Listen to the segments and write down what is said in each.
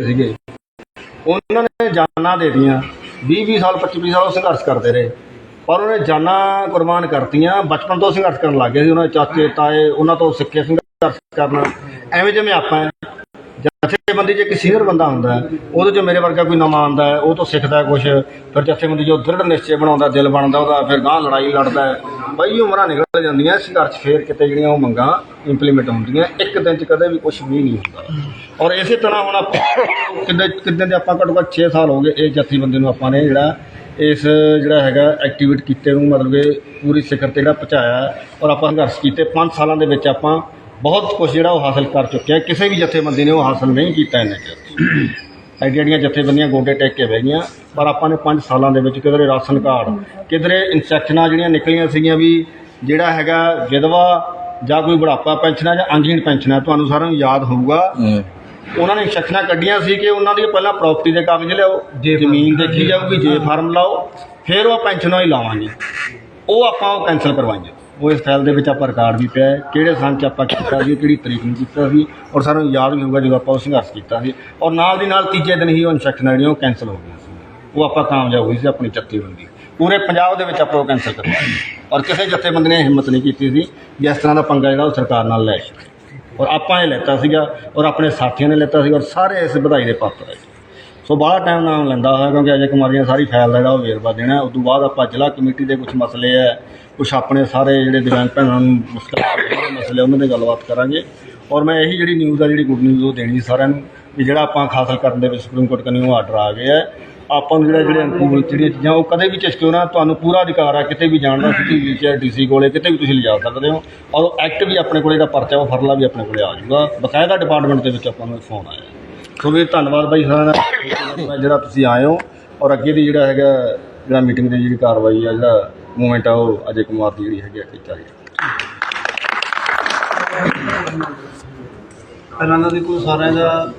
ਸੀਗੇ। ਉਹਨਾਂ ਨੇ ਜਾਨਾਂ ਦੇ ਦਿੱਤੀਆਂ। 20 20 ਸਾਲ 25 20 ਸਾਲ ਉਹ ਸੰਘਰਸ਼ ਕਰਦੇ ਰਹੇ। ਪਰ ਉਹਨੇ ਜਾਨਾਂ ਕੁਰਬਾਨ ਕਰਤੀਆਂ। ਬਚਪਨ ਤੋਂ ਸੰਘਰਸ਼ ਕਰਨ ਲੱਗ ਗਏ ਸੀ। ਉਹਨਾਂ ਦੇ ਚਾਚੇ ਤਾਏ ਉਹਨਾਂ ਤੋਂ ਸਿੱਖੇ ਸੰਘਰਸ਼ ਕਰਨਾ। ਐਵੇਂ ਜਿਵੇਂ ਆਪਾਂ ਜਥੇਬੰਦੀ 'ਚ ਇੱਕ ਸੀਨੀਅਰ ਬੰਦਾ ਹੁੰਦਾ ਹੈ, ਉਹਦੇ 'ਚ ਮੇਰੇ ਵਰਗਾ ਕੋਈ ਨਵਾਂ ਆਉਂਦਾ ਹੈ, ਉਹ ਤੋਂ ਸਿੱਖਦਾ ਕੁਝ ਫਿਰ ਜਥੇਬੰਦੀ ਜੋ ਦ੍ਰਿੜ ਨਿਸ਼ਚੇ ਬਣਾਉਂਦਾ, ਦਿਲ ਬਣਦਾ ਉਹਦਾ, ਫਿਰ ਗਾਂ ਲੜਾਈ ਲੜਦਾ ਹੈ। ਬਈ ਉਮਰਾਂ ਨਿਕਲ ਜਾਂਦੀਆਂ ਸੰਘਰਸ਼ ਫੇਰ ਕਿਤੇ ਜਿਹੜੀਆਂ ਉਹ ਮੰਗਾਂ ਇੰਪਲੀਮੈਂਟ ਹੁੰਦੀਆਂ, ਇੱਕ ਦਿਨ 'ਚ ਕਦੇ ਵੀ ਕੁਝ ਵੀ ਨਹੀਂ ਹੁੰਦਾ। ਔਰ ਇਸੇ ਤਰ੍ਹਾਂ ਹੁਣ ਆਪਾਂ ਕਿੰਨੇ ਕਿੰਨੇ ਦੇ ਆਪਾਂ ਘੱਟੋ ਘੱਟ 6 ਸਾਲ ਹੋ ਗਏ ਇਹ ਜਥੇਬੰਦੀ ਨੂੰ ਆਪਾਂ ਨੇ ਜਿਹੜਾ ਇਸ ਜਿਹੜਾ ਹੈਗਾ ਐਕਟੀਵੇਟ ਕੀਤੇ ਨੂੰ, ਮਤਲਬ ਕਿ ਪੂਰੀ ਸਿਖਰ ਤੇ ਜਿਹੜਾ ਪਹੁੰਚਾਇਆ। ਹੈ ਔਰ ਆਪਾਂ ਸੰਘਰਸ਼ ਕੀਤੇ 5 ਸਾਲਾਂ ਦੇ ਵਿੱਚ ਆਪਾਂ ਬਹੁਤ ਕੁਝ ਜਿਹੜਾ ਉਹ ਹਾਸਲ ਕਰ ਚੁੱਕੇ ਹਾਂ। ਕਿਸੇ ਵੀ ਜਥੇਬੰਦੀ ਨੇ ਉਹ ਹਾਸਲ ਨਹੀਂ ਕੀਤਾ ਇਹਨੇ। ਚ ਇਹ ਜਿਹੜੀਆਂ ਜਥੇਬੰਦੀਆਂ ਗੋਡੇ ਟੇਕ ਕੇ ਬਹਿ ਗਈਆਂ। ਪਰ ਆਪਾਂ ਨੇ 5 ਸਾਲਾਂ ਦੇ ਵਿੱਚ ਕਿਧਰੇ ਰਾਸ਼ਨ ਕਾਰਡ ਕਿਧਰੇ ਇਨਸੈਕਸ਼ਨਾਂ ਜਿਹੜੀਆਂ ਨਿਕਲੀਆਂ ਸੀਗੀਆਂ ਵੀ ਜਿਹੜਾ ਹੈਗਾ ਵਿਧਵਾ ਜਾਂ ਕੋਈ ਬੁਢਾਪਾ ਪੈਨਸ਼ਨਾਂ ਜਾਂ ਅੰਗਹੀਣ ਪੈਨਸ਼ਨਾਂ ਤੁਹਾਨੂੰ ਸਾਰਿਆਂ ਨੂੰ ਯਾਦ ਹੋਊਗਾ। ਉਹਨਾਂ ਨੇ ਇਨਸਟਰਕਸ਼ਨਾਂ ਕੱਢੀਆਂ ਸੀ ਕਿ ਉਹਨਾਂ ਦੀ ਪਹਿਲਾਂ ਪ੍ਰਾਪਰਟੀ ਦੇ ਕਾਗਜ਼ ਲਿਆਓ ਜ਼ਮੀਨ ਦੇਖੀ ਜਾਊਗੀ ਜੇ ਫਾਰਮ ਲਾਓ ਫਿਰ ਉਹ ਪੈਨਸ਼ਨਾਂ ਹੀ ਲਾਵਾਂਗੇ। ਉਹ ਆਪਾਂ ਉਹ ਕੈਂਸਲ ਕਰਵਾਈਆਂ। ਉਹ ਇਸ ਫਾਈਲ ਦੇ ਵਿੱਚ ਆਪਾਂ ਰਿਕਾਰਡ ਵੀ ਪਿਆ ਹੈ ਕਿਹੜੇ ਸੰਨ 'ਚ ਆਪਾਂ ਕੀਤਾ ਸੀ, ਕਿਹੜੀ ਤਰੀਕ ਨੂੰ ਕੀਤਾ ਸੀ ਔਰ ਸਾਨੂੰ ਯਾਦ ਵੀ ਹੋਊਗਾ ਜਦੋਂ ਆਪਾਂ ਉਹ ਸੰਘਰਸ਼ ਕੀਤਾ ਸੀ ਔਰ ਨਾਲ ਦੀ ਨਾਲ ਤੀਜੇ ਦਿਨ ਹੀ ਉਹ ਇਨਸਟਰਕਸ਼ਨਾਂ ਜਿਹੜੀਆਂ ਉਹ ਕੈਂਸਲ ਹੋ ਗਈਆਂ ਸੀ। ਉਹ ਆਪਾਂ ਕਾਮਯਾਬ ਹੋਈ ਸੀ ਆਪਣੀ ਜਥੇਬੰਦੀ। ਪੂਰੇ ਪੰਜਾਬ ਦੇ ਵਿੱਚ ਆਪਾਂ ਉਹ ਕੈਂਸਲ ਕਰਵਾਇਆ ਔਰ ਕਿਸੇ ਜਥੇਬੰਦੀ ਨੇ ਹਿੰਮਤ ਨਹੀਂ ਕੀਤੀ ਸੀ ਵੀ ਇਸ ਤਰ੍ਹਾਂ ਦਾ ਪੰਗਾ ਜਿਹੜਾ ਉਹ ਸਰਕਾਰ ਨਾਲ ਲੈ ਔਰ ਆਪਾਂ ਇਹ ਲੈਤਾ ਸੀਗਾ ਔਰ ਆਪਣੇ ਸਾਥੀਆਂ ਨੇ ਲੈਤਾ ਸੀ ਔਰ ਸਾਰੇ ਇਸ ਵਧਾਈ ਦੇ ਪਾਤਰ ਹੈ ਸੋ ਬਾਹਲਾ ਟਾਈਮ ਨਾਮ ਲੈਂਦਾ ਹੋਇਆ ਕਿਉਂਕਿ ਅਜੇ ਕੁਮਾਰੀਆਂ ਸਾਰੀ ਫਾਈਲ ਦਾ ਜਿਹੜਾ ਉਹ ਵੇਰਵਾ ਦੇਣਾ ਉਸ ਤੋਂ ਬਾਅਦ ਆਪਾਂ ਜ਼ਿਲ੍ਹਾ ਕਮੇਟੀ ਦੇ ਕੁਝ ਮਸਲੇ ਹੈ ਕੁਝ ਆਪਣੇ ਸਾਰੇ ਜਿਹੜੇ ਦਿਵਿਆਂਗ ਭੈਣਾਂ ਨੂੰ ਮੁਸ਼ਕਲ ਮਸਲੇ ਉਹਨਾਂ ਦੇ ਗੱਲਬਾਤ ਕਰਾਂਗੇ। ਔਰ ਮੈਂ ਇਹੀ ਜਿਹੜੀ ਨਿਊਜ਼ ਆ, ਜਿਹੜੀ ਗੁੱਡ ਨਿਊਜ਼ ਉਹ ਦੇਣੀ ਸਾਰਿਆਂ ਨੂੰ ਵੀ ਜਿਹੜਾ ਆਪਾਂ ਹਾਸਲ ਕਰਨ ਦੇ ਵਿੱਚ ਸੁਪਰੀਮ ਕੋਰਟ ਕੰਨੀ ਉਹ ਆਰਡਰ ਆ ਗਿਆ ਆਪਾਂ ਨੂੰ ਜਿਹੜਾ ਜਿਹੜੇ ਅਨੁਕੂਲ ਜਿਹੜੀਆਂ ਚੀਜ਼ਾਂ, ਉਹ ਕਦੇ ਵੀ ਚਿਸ਼ਕਿਓ ਨਾ, ਤੁਹਾਨੂੰ ਪੂਰਾ ਅਧਿਕਾਰ ਆ, ਕਿਤੇ ਵੀ ਜਾਣ ਦਾ ਸਿੱਧੀ ਵੀਲਚੇਅਰ ਡੀਸੀ ਕੋਲੇ, ਕਿਤੇ ਵੀ ਤੁਸੀਂ ਲਿਜਾ ਸਕਦੇ ਹੋ। ਔਰ ਐਕਟ ਵੀ ਆਪਣੇ ਕੋਲੇ ਜਿਹੜਾ ਪਰਚਾ ਉਹ ਫਰਲਾ ਵੀ ਆਪਣੇ ਕੋਲੇ ਆ ਜਾਊਗਾ। ਬਕਾਇਦਾ ਡਿਪਾਰਟਮੈਂਟ ਦੇ ਵਿੱਚ ਆਪਾਂ ਨੂੰ ਫੋਨ ਆਇਆ। ਸੋ ਵੀ ਧੰਨਵਾਦ ਬਾਈ ਸਾਰਿਆਂ ਦਾ। ਜਿਹੜਾ ਤੁਸੀਂ ਆਏ ਹੋ, ਔਰ ਅੱਗੇ ਦੀ ਜਿਹੜਾ ਹੈਗਾ, ਜਿਹੜਾ ਮੀਟਿੰਗ ਦੀ ਜਿਹੜੀ ਕਾਰਵਾਈ ਆ, ਜਿਹੜਾ ਮੂਵਮੈਂਟ ਆ ਉਹ ਅਜੇ ਕੁਮਾਰ ਦੀ ਜਿਹੜੀ ਹੈਗੀ ਆ ਕੀਤਾ ਜੀ ਪਹਿਲਾਂ ਤਾਂ ਦੇਖੋ ਸਾਰਿਆਂ ਦਾ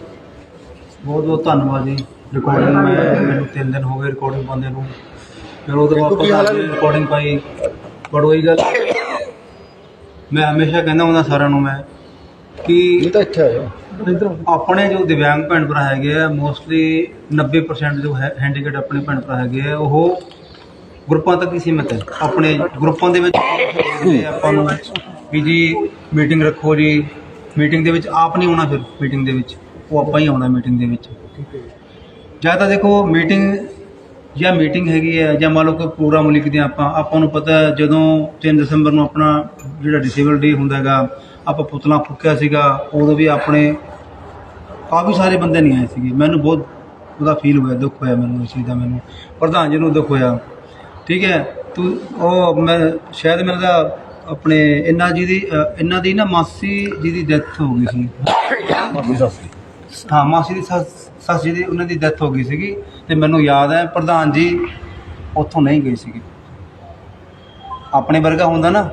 ਬਹੁਤ ਬਹੁਤ ਧੰਨਵਾਦ ਜੀ। ਰਿਕਾਰਡਿੰਗ ਮੈਂ ਮੈਨੂੰ ਤਿੰਨ ਦਿਨ ਹੋ ਗਏ ਰਿਕਾਰਡਿੰਗ ਪਾਉਂਦੇ ਨੂੰ। ਫਿਰ ਉਹਦੇ ਬਾਅਦ ਪਤਾ ਰਿਕਾਰਡਿੰਗ ਪਾਈ। ਹੀ ਗੱਲ ਮੈਂ ਹਮੇਸ਼ਾ ਕਹਿੰਦਾ ਹੁੰਦਾ ਸਾਰਿਆਂ ਨੂੰ ਮੈਂ ਕਿ ਤਾਂ ਇੱਥੇ ਆਇਓ। ਆਪਣੇ ਜੋ ਦਿਵਿਆਂਗ ਭੈਣ ਭਰਾ ਹੈਗੇ ਆ ਮੋਸਟਲੀ 90% ਜੋ ਹੈ ਹੈਂਡੀਕੈਪ ਆਪਣੇ ਭੈਣ ਭਰਾ ਹੈਗੇ ਆ ਉਹ ਗਰੁੱਪਾਂ ਤੱਕ ਹੀ ਸੀਮਿਤ ਹੈ। ਆਪਣੇ ਗਰੁੱਪਾਂ ਦੇ ਵਿੱਚ ਕਹਿੰਦੇ ਆਪਾਂ ਨੂੰ ਵੀ ਜੀ ਮੀਟਿੰਗ ਰੱਖੋ ਜੀ। ਮੀਟਿੰਗ ਦੇ ਵਿੱਚ ਆਪ ਨਹੀਂ ਆਉਣਾ ਫਿਰ ਮੀਟਿੰਗ ਦੇ ਵਿੱਚ। ਉਹ ਆਪਾਂ ਹੀ ਆਉਣਾ ਮੀਟਿੰਗ ਦੇ ਵਿੱਚ। ਜਾਂ ਤਾਂ ਦੇਖੋ ਮੀਟਿੰਗ ਜਾਂ ਮੀਟਿੰਗ ਹੈਗੀ ਹੈ ਜਾਂ ਮੰਨ ਲਓ ਕੋਈ ਪ੍ਰੋਗਰਾਮ ਲਿਖਦੇ ਹਾਂ ਆਪਾਂ ਆਪਾਂ ਨੂੰ ਪਤਾ ਜਦੋਂ 3 ਦਸੰਬਰ ਨੂੰ ਆਪਣਾ ਜਿਹੜਾ ਡਿਸੇਬਲ ਡੇ ਹੁੰਦਾ ਹੈਗਾ, ਆਪਾਂ ਪੁਤਲਾ ਫੁੱਕਿਆ ਸੀਗਾ, ਉਦੋਂ ਵੀ ਆਪਣੇ ਕਾਫੀ ਸਾਰੇ ਬੰਦੇ ਨਹੀਂ ਆਏ ਸੀਗੇ। ਮੈਨੂੰ ਬਹੁਤ ਉਹਦਾ ਫੀਲ ਹੋਇਆ, ਦੁੱਖ ਹੋਇਆ ਮੈਨੂੰ ਇਸ ਚੀਜ਼ ਦਾ ਮੈਨੂੰ। ਪ੍ਰਧਾਨ ਜੀ ਨੂੰ ਦੁੱਖ ਹੋਇਆ। ਠੀਕ ਹੈ? ਤੂੰ ਉਹ ਮੈਂ ਸ਼ਾਇਦ ਮੇਰਾ ਤਾਂ ਆਪਣੇ ਇੰਨਾ ਜੀ ਦੀ ਅ, ਇਹਨਾਂ ਦੀ ਨਾ ਮਾਸੀ ਜੀ ਦੀ ਡੈਥ ਹੋ ਗਈ ਸੀ ਹਾਂ ਮਾਸੀ ਦੀ ਸੱਸ ਸੱਸ ਜੀ ਦੀ ਉਹਨਾਂ ਦੀ ਡੈਥ ਹੋ ਗਈ ਸੀਗੀ ਤੇ ਮੈਨੂੰ ਯਾਦ ਹੈ ਪ੍ਰਧਾਨ ਜੀ ਉੱਥੋਂ ਨਹੀਂ ਗਏ ਸੀਗੇ। ਆਪਣੇ ਵਰਗਾ ਹੁੰਦਾ ਨਾ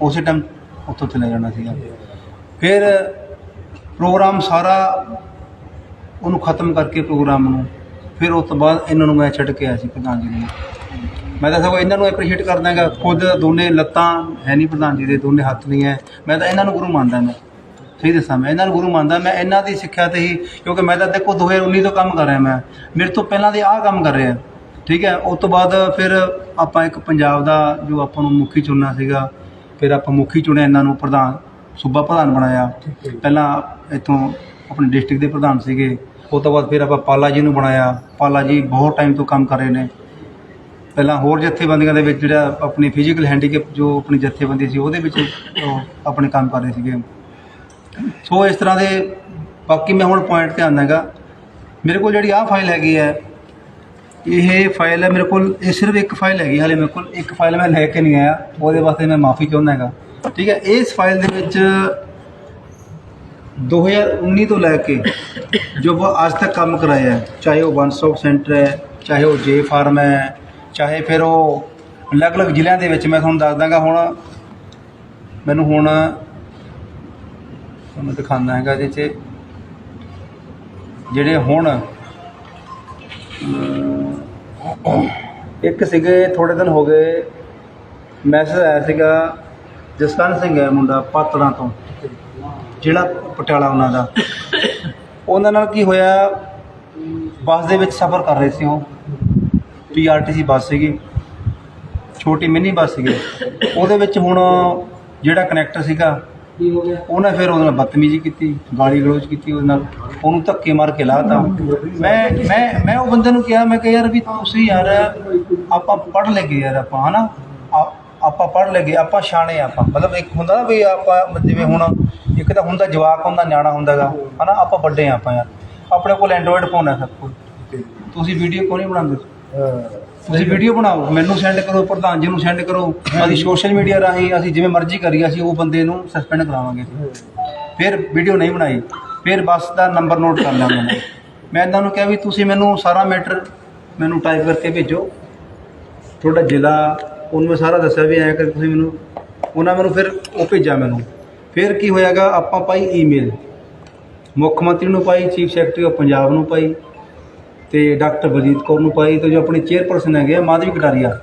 ਉਸੇ ਟਾਈਮ ਉੱਥੋਂ ਚਲੇ ਜਾਣਾ ਸੀਗਾ। ਫਿਰ ਪ੍ਰੋਗਰਾਮ ਸਾਰਾ ਉਹਨੂੰ ਖਤਮ ਕਰਕੇ ਪ੍ਰੋਗਰਾਮ ਨੂੰ ਫਿਰ ਉਸ ਤੋਂ ਬਾਅਦ ਇਹਨਾਂ ਨੂੰ ਮੈਂ ਛੱਡ ਕੇ ਆਇਆ ਸੀ ਪ੍ਰਧਾਨ ਜੀ ਨੂੰ। ਮੈਂ ਤਾਂ ਸਗੋਂ ਇਹਨਾਂ ਨੂੰ ਐਪਰੀਸ਼ੀਏਟ ਕਰਦਾ ਹੈਗਾ। ਖੁਦ ਦੋਨੇ ਲੱਤਾਂ ਹੈ ਨਹੀਂ ਪ੍ਰਧਾਨ ਜੀ ਦੇ, ਦੋਨੇ ਹੱਥ ਨਹੀਂ ਹੈ। ਮੈਂ ਤਾਂ ਇਹਨਾਂ ਨੂੰ ਗੁਰੂ ਮੰਨਦਾ ਮੈਂ। ਸਹੀ ਦੱਸਾਂ ਮੈਂ, ਇਹਨਾਂ ਨੂੰ ਗੁਰੂ ਮੰਨਦਾ ਮੈਂ। ਇਹਨਾਂ ਦੀ ਸਿੱਖਿਆ ਤੇ ਹੀ, ਕਿਉਂਕਿ ਮੈਂ ਤਾਂ ਦੇਖੋ 2019 ਤੋਂ ਕੰਮ ਕਰ ਰਿਹਾ ਮੈਂ। ਮੇਰੇ ਤੋਂ ਪਹਿਲਾਂ ਦੇ ਆਹ ਕੰਮ ਕਰ ਰਿਹਾ। ਠੀਕ ਹੈ, ਉਸ ਤੋਂ ਬਾਅਦ ਫਿਰ ਆਪਾਂ ਇੱਕ ਪੰਜਾਬ ਦਾ ਜੋ ਆਪਾਂ ਨੂੰ ਮੁਖੀ ਚੁਣਨਾ ਸੀਗਾ, ਫਿਰ ਆਪਾਂ ਮੁਖੀ ਚੁਣਿਆ ਇਹਨਾਂ ਨੂੰ ਪ੍ਰਧਾਨ, ਸੂਬਾ ਪ੍ਰਧਾਨ ਬਣਾਇਆ। ਪਹਿਲਾਂ ਇੱਥੋਂ ਆਪਣੇ ਡਿਸਟ੍ਰਿਕਟ ਦੇ ਪ੍ਰਧਾਨ ਸੀਗੇ। ਉਸ ਤੋਂ ਬਾਅਦ ਫਿਰ ਆਪਾਂ ਪਾਲਾ ਜੀ ਨੂੰ ਬਣਾਇਆ। ਪਾਲਾ ਜੀ ਬਹੁਤ ਟਾਈਮ ਤੋਂ ਕੰਮ ਕਰ ਰਹੇ ਨੇ। ਪਹਿਲਾਂ ਹੋਰ ਜਥੇਬੰਦੀਆਂ ਦੇ ਵਿੱਚ ਜਿਹੜਾ ਆਪਣੀ ਫਿਜ਼ੀਕਲ ਹੈਂਡੀਕੈਪ ਜੋ ਆਪਣੀ ਜਥੇਬੰਦੀ ਸੀ, ਉਹਦੇ ਵਿੱਚ ਉਹ ਆਪਣੇ ਕੰਮ ਕਰ ਰਹੇ ਸੀਗੇ। ਸੋ ਇਸ ਤਰ੍ਹਾਂ ਦੇ ਬਾਕੀ ਮੈਂ ਹੁਣ ਪੁਆਇੰਟ ਤੇ ਆਉਂਦਾਗਾ ਮੇਰੇ ਕੋਲ ਜਿਹੜੀ ਆਹ ਫਾਈਲ ਹੈਗੀ ਹੈ, ਇਹ ਫਾਈਲ ਹੈ ਮੇਰੇ ਕੋਲ, ਇਹ ਸਿਰਫ ਇੱਕ ਫਾਈਲ ਹੈਗੀ ਹਾਲੇ ਮੇਰੇ ਕੋਲ, ਇੱਕ ਫਾਈਲ ਮੈਂ ਲੈ ਕੇ ਨਹੀਂ ਆਇਆ। ਉਹਦੇ ਵਾਸਤੇ ਮੈਂ ਮਾਫੀ ਚਾਹੁੰਦਾ ਹੈਗਾ। ਠੀਕ ਹੈ, ਇਸ ਫਾਈਲ ਦੇ ਵਿੱਚ 2019 ਤੋਂ ਲੈ ਕੇ ਜੋ ਅੱਜ ਤੱਕ ਕੰਮ ਕਰਾਇਆ ਹੈ, ਚਾਹੇ ਉਹ ਵਨ ਸਟਾਪ ਸੈਂਟਰ ਹੈ, ਚਾਹੇ ਉਹ ਜੇ ਫਾਰਮ ਹੈ ਚਾਹੇ ਫਿਰ ਉਹ ਅਲੱਗ-ਅਲੱਗ ਜ਼ਿਲ੍ਹਿਆਂ ਦੇ ਵਿੱਚ ਮੈਂ ਤੁਹਾਨੂੰ ਦੱਸ ਦਾਂਗਾ ਹੁਣ। ਮੈਨੂੰ ਹੁਣ ਤੁਹਾਨੂੰ ਦਿਖਾਉਂਦਾ ਹੈਗਾ ਇਹਦੇ 'ਚ। ਜਿਹੜੇ ਹੁਣ ਇੱਕ ਸੀਗੇ ਥੋੜੇ ਦਿਨ ਹੋ ਗਏ ਮੈਸੇਜ ਆਇਆ ਸੀਗਾ ਜਸਕਰਨ ਸਿੰਘ ਹੈ ਮੁੰਡਾ ਪਾਤੜਾਂ ਤੋਂ ਜਿਹੜਾ ਪਟਿਆਲਾ ਉਹਨਾਂ ਦਾ। ਉਹਨਾਂ ਨਾਲ ਕੀ ਹੋਇਆ, ਬੱਸ ਦੇ ਵਿੱਚ ਸਫ਼ਰ ਕਰ ਰਹੇ ਸੀ ਉਹ। ਪੀਆਰਟੀਸੀ ਬੱਸ ਸੀਗੀ, ਛੋਟੀ ਮਿੰਨੀ ਬੱਸ ਸੀਗੀ। ਉਹਦੇ ਵਿੱਚ ਹੁਣ ਜਿਹੜਾ ਕਨੈਕਟਰ ਸੀਗਾ, ਉਹਨੇ ਫਿਰ ਉਹਦੇ ਨਾਲ ਬਦਤਮੀਜ਼ੀ ਕੀਤੀ, ਗਾਲੀ ਗਲੋਚ ਕੀਤੀ ਉਹਦੇ ਨਾਲ, ਉਹਨੂੰ ਧੱਕੇ ਮਾਰ ਕੇ ਲਾਤਾ। ਮੈਂ ਮੈਂ ਮੈਂ ਉਹ ਬੰਦੇ ਨੂੰ ਕਿਹਾ, ਮੈਂ ਕਿਹਾ, ਯਾਰ ਵੀ ਤੁਸੀਂ ਯਾਰ, ਆਪਾਂ ਪੜ੍ਹ ਲਗੇ ਯਾਰ ਆਪਾਂ, ਹਨਾ? ਆ- ਆਪਾਂ ਪੜ੍ਹ ਲਗੇ ਆਪਾਂ ਛਾਣੇ ਆ ਆਪਾਂ। ਮਤਲਬ ਇੱਕ ਹੁੰਦਾ ਨਾ ਵੀ ਆਪਾਂ ਜਿਵੇਂ ਹੁਣ ਇੱਕ ਤਾਂ ਹੁੰਦਾ ਜਵਾਕ ਹੁੰਦਾ, ਨਿਆਣਾ ਹੁੰਦਾਗਾ ਹਨਾ? ਆਪਾਂ ਵੱਡੇ ਆ ਆਪਾਂ ਯਾਰ। ਆਪਣੇ ਕੋਲ ਐਂਡਰੋਇਡ ਫੋਨ ਹੈ ਸਭ ਕੋਲ। ਤੁਸੀਂ ਵੀਡੀਓ ਕਿਉਂ ਨਹੀਂ ਬਣਾਉਂਦੇ? ਤੁਸੀਂ ਵੀਡੀਓ ਬਣਾਓ ਮੈਨੂੰ ਸੈਂਡ ਕਰੋ ਪ੍ਰਧਾਨ ਜੀ ਨੂੰ ਸੈਂਡ ਕਰੋ ਅਸੀਂ ਸੋਸ਼ਲ ਮੀਡੀਆ ਰਾਹੀਂ ਅਸੀਂ ਜਿਵੇਂ ਮਰਜ਼ੀ ਕਰੀਏ ਅਸੀਂ ਉਹ ਬੰਦੇ ਨੂੰ ਸਸਪੈਂਡ ਕਰਾਵਾਂਗੇ। ਫਿਰ ਵੀਡੀਓ ਨਹੀਂ ਬਣਾਈ ਫਿਰ ਬੱਸ ਦਾ ਨੰਬਰ ਨੋਟ ਕਰ ਲਿਆ ਮੈंने ਮੈਂ ਇਹਨਾਂ ਨੂੰ ਕਿਹਾ ਵੀ ਤੁਸੀਂ ਮੈਨੂੰ ਸਾਰਾ ਮੈਟਰ ਮੈਨੂੰ ਟਾਈਪ ਕਰਕੇ ਭੇਜੋ। ਤੁਹਾਡਾ ਜ਼ਿਲ੍ਹਾ ਉਹਨੂੰ ਮੈਂ ਸਾਰਾ ਦੱਸਿਆ ਵੀ ਐਂ ਕਰਕੇ ਤੁਸੀਂ ਮੈਨੂੰ ਉਹਨਾਂ ਮੈਨੂੰ ਫਿਰ ਉਹ ਭੇਜਿਆ ਮੈਨੂੰ। ਫਿਰ ਕੀ ਹੋਇਆਗਾ ਆਪਾਂ ਪਾਈ ਈਮੇਲ ਮੁੱਖ ਮੰਤਰੀ ਨੂੰ ਪਾਈ ਚੀਫ ਸੈਕਟਰੀ ਆਫ ਪੰਜਾਬ ਨੂੰ ਪਾਈ। ਤੇ ਡਾਕਟਰ ਬਲਜੀਤ ਕੌਰ ਨੂੰ ਪਾਈ ਤੇ ਜੋ ਆਪਣੇ ਚੇਅਰਪਰਸਨ ਹੈਗੇ ਆ ਮਾਧਵੀ ਕਟਾਰੀਆ,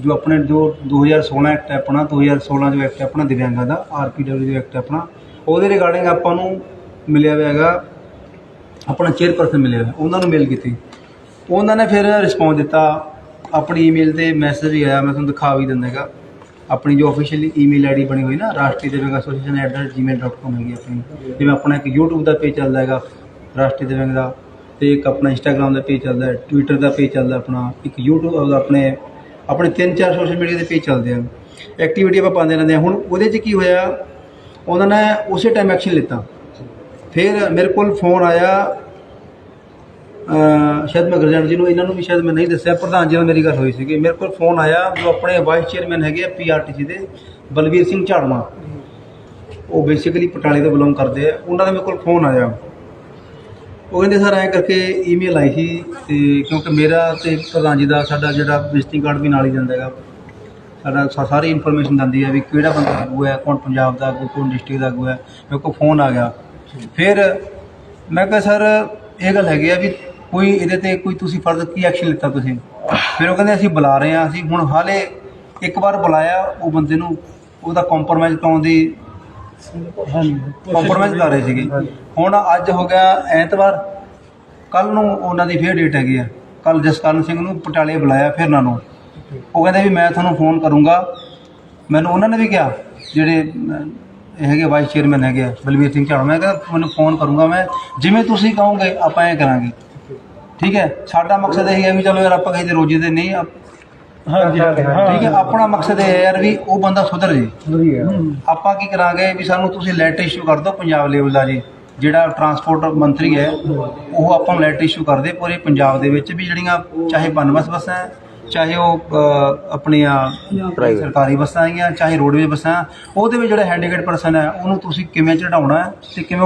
ਜੋ ਆਪਣੇ ਜੋ 2016 ਐਕਟ ਹੈ ਆਪਣਾ 2016 ਜੋ ਐਕਟ ਹੈ ਆਪਣਾ, ਦਿਵਿਆਂਗਾਂ ਦਾ ਆਰਪੀਡਬਲਿਊ ਜੋ ਐਕਟ ਹੈ ਆਪਣਾ, ਉਹਦੇ ਰਿਗਾਰਡਿੰਗ ਆਪਾਂ ਨੂੰ ਮਿਲਿਆ ਹੋਇਆ ਹੈਗਾ, ਆਪਣਾ ਚੇਅਰਪਰਸਨ ਮਿਲਿਆ ਹੋਇਆ, ਉਹਨਾਂ ਨੂੰ ਮੇਲ ਕੀਤੀ। ਉਹਨਾਂ ਨੇ ਫਿਰ ਰਿਸਪੌਂਸ ਦਿੱਤਾ, ਆਪਣੀ ਈਮੇਲ ਤੇ ਮੈਸੇਜ ਵੀ ਆਇਆ, ਮੈਂ ਤੁਹਾਨੂੰ ਦਿਖਾ ਵੀ ਦਿੰਦਾ ਹੈਗਾ, ਆਪਣੀ ਜੋ ਅਫੀਸ਼ੀਅਲੀ ਈਮੇਲ ਆਈਡੀ ਬਣੀ ਹੋਈ ਨਾ, ਰਾਸ਼ਟਰੀ ਦਿਵਿਆਂਗ ਐਸੋਸੀਏਸ਼ਨ gmail.com ਹੈਗੀ ਆਪਣੀ, ਜਿਵੇਂ ਆਪਣਾ ਇੱਕ YouTube ਦਾ ਪੇਜ ਚੱਲਦਾ ਹੈਗਾ, ਰਾਸ਼ਟਰੀ ਦਿਵਿਆਂਗ ਦਾ ਤੇ ਇੱਕ ਆਪਣਾ ਇੰਸਟਾਗ੍ਰam ਦਾ ਪੇਜ ਚੱਲਦਾ ਹੈ ਟਵਿੱਟਰ ਦਾ ਪੇਜ ਚੱਲਦਾ ਆਪਣਾ, ਇੱਕ YouTube ਦਾ ਆਪਣੇ ਆਪਣੇ ਤਿੰਨ ਚਾਰ ਸੋਸ਼ਲ ਮੀਡੀਆ ਦੇ ਪੇਜ ਚੱਲਦੇ ਆ। ਐਕਟੀਵਿਟੀ ਆਪਾਂ ਪਾਉਂਦੇ ਰਹਿੰਦੇ ਆ। ਹੁਣ ਉਹਦੇ 'ਚ ਕੀ ਹੋਇਆ, ਉਹਨਾਂ ਨੇ ਉਸੇ ਟਾਈਮ ਐਕਸ਼ਨ ਲਿੱਤਾ। ਫਿਰ ਮੇਰੇ ਕੋਲ ਫੋਨ ਆਇਆ ਸ਼ਾਇਦ ਮੈਂ ਗਰਜਨ ਜੀ ਨੂੰ, ਇਹਨਾਂ ਨੂੰ ਵੀ ਸ਼ਾਇਦ ਮੈਂ ਨਹੀਂ ਦੱਸਿਆ, ਪ੍ਰਧਾਨ ਜੀ ਨਾਲ ਮੇਰੀ ਗੱਲ ਹੋਈ ਸੀਗੀ। ਮੇਰੇ ਕੋਲ ਫੋਨ ਆਇਆ, ਜੋ ਆਪਣੇ ਵਾਈਸ ਚੇਅਰਮੈਨ ਹੈਗੇ ਆ ਪੀਆਰਟੀਸੀ ਦੇ, ਬਲਵੀਰ ਸਿੰਘ ਝਾੜਵਾ। ਉਹ ਬੇਸਿਕਲੀ ਪਟਾਲੇ ਤੋਂ ਬਿਲੋਂਗ ਕਰਦੇ ਆ। ਉਹਨਾਂ ਦਾ ਮੇਰੇ ਕੋਲ ਫੋਨ ਆਇਆ। ਉਹ ਕਹਿੰਦੇ, ਸਰ, ਐਂ ਕਰਕੇ ਈਮੇਲ ਆਈ ਸੀ ਤੇ ਕਿਉਂਕਿ ਮੇਰਾ ਤੇ ਪ੍ਰਧਾਨ ਜੀ ਦਾ ਸਾਡਾ ਜਿਹੜਾ ਵਿਜ਼ਿਟਿੰਗ ਕਾਰਡ ਵੀ ਨਾਲ ਹੀ ਜਾਂਦਾ ਹੈਗਾ। ਸਾਡਾ ਸਾ- ਸਾਰੀ ਇਨਫੋਰਮੇਸ਼ਨ ਦਿੰਦੀ ਹੈ ਵੀ ਕਿਹੜਾ ਬੰਦਾ ਆਗੂ ਹੈ, ਕੌਣ ਪੰਜਾਬ ਦਾ ਆਗੂ, ਕੌਣ ਡਿਸਟ੍ਰਿਕਟ ਦਾ ਆਗੂ ਹੈ। ਮੇਰੇ ਕੋਲ ਫੋਨ ਆ ਗਿਆ। ਫਿਰ ਮੈਂ ਕਿਹਾ, ਸਰ, ਇਹ ਗੱਲ ਹੈਗੀ ਆ ਵੀ ਕੋਈ ਇਹਦੇ ਤੇ ਕੋਈ ਤੁਸੀਂ ਫਰਦਰ ਕੀ ਐਕਸ਼ਨ ਲਿੱਤਾ ਤੁਸੀਂ? ਫਿਰ ਉਹ ਕਹਿੰਦੇ, ਅਸੀਂ ਬੁਲਾ ਰਹੇ ਹਾਂ, ਅਸੀਂ ਹੁਣ ਹਾਲੇ ਇੱਕ ਵਾਰ ਬੁਲਾਇਆ, ਉਹ ਬੰਦੇ ਨੂੰ ਉਹਦਾ ਕੰਪਰਮਾਈਜ਼ ਕਰਾਉਣ ਦੀ ਕੰਪਰਮਾਈਜ਼ ਕਰ ਰਹੇ ਸੀਗੇ। ਹੁਣ ਅੱਜ ਹੋ ਗਿਆ ਐਤਵਾਰ। ਕੱਲ ਨੂੰ ਉਹਨਾਂ ਦੀ ਫੇਰ ਡੇਟ ਹੈਗੀ ਆ। ਕੱਲ ਜਸਕਰਨ ਸਿੰਘ ਨੂੰ ਪਟਿਆਲੇ ਬੁਲਾਇਆ ਫਿਰ ਉਹਨਾਂ ਨੂੰ। ਉਹ ਕਹਿੰਦੇ ਵੀ ਮੈਂ ਤੁਹਾਨੂੰ ਫੋਨ ਕਰੂੰਗਾ। ਮੈਨੂੰ ਉਹਨਾਂ ਨੇ ਵੀ ਕਿਹਾ ਜਿਹੜੇ ਇਹ ਹੈਗੇ ਵਾਈਸ ਚੇਅਰਮੈਨ ਹੈਗੇ ਆ ਬਲਵੀਰ ਸਿੰਘ ਝਾੜੂ। ਮੈਂ ਕਹਿੰਦਾ ਮੈਨੂੰ ਫੋਨ ਕਰੂੰਗਾ ਮੈਂ। ਜਿਵੇਂ ਤੁਸੀਂ ਕਹੋਗੇ ਆਪਾਂ ਇਹ ਕਰਾਂਗੇ। ਠੀਕ ਹੈ? ਸਾਡਾ ਮਕਸਦ ਇਹ ਹੈ ਵੀ ਚਲੋ ਯਾਰ ਆਪਾਂ ਕਿਸੇ ਦੇ ਰੋਜ਼ੇ ਦੇ ਨਹੀਂ ਹਾਂਜੀ ਠੀਕ ਹੈ ਆਪਣਾ ਮਕਸਦ ਇਹ ਹੈ ਯਾਰ ਵੀ ਉਹ ਬੰਦਾ ਸੁਧਰ ਜੇ। ਵਧੀਆ। ਆਪਾਂ ਕੀ ਕਰਾਂਗੇ ਵੀ ਸਾਨੂੰ ਤੁਸੀਂ ਲੈਟਰ ਇਸ਼ੂ ਕਰ ਦਿਓ ਪੰਜਾਬ ਲੈਵਲ ਦਾ ਜੀ ਜਿਹੜਾ ਟਰਾਂਸਪੋਰਟ ਮੰਤਰੀ ਹੈ ਉਹ ਆਪਾਂ ਨੂੰ ਲੈਟਰ ਇਸ਼ੂ ਕਰ ਦੇ ਪੂਰੇ ਪੰਜਾਬ ਦੇ ਵਿੱਚ ਵੀ ਜਿਹੜੀਆਂ ਚਾਹੇ ਬਨਬਸ ਬੱਸਾਂ ਹੈ, ਚਾਹੇ ਉਹ ਆਪਣੀਆਂ ਸਰਕਾਰੀ ਬੱਸਾਂ ਹੈਗੀਆਂ ਚਾਹੇ ਰੋਡਵੇ ਬੱਸਾਂ ਉਹਦੇ ਵਿੱਚ ਜਿਹੜਾ ਹੈਂਡੀਕੈਪ ਪਰਸਨ ਹੈ ਉਹਨੂੰ ਤੁਸੀਂ ਕਿਵੇਂ ਚੜਾਉਣਾ ਹੈ ਤੇ ਕਿਵੇਂ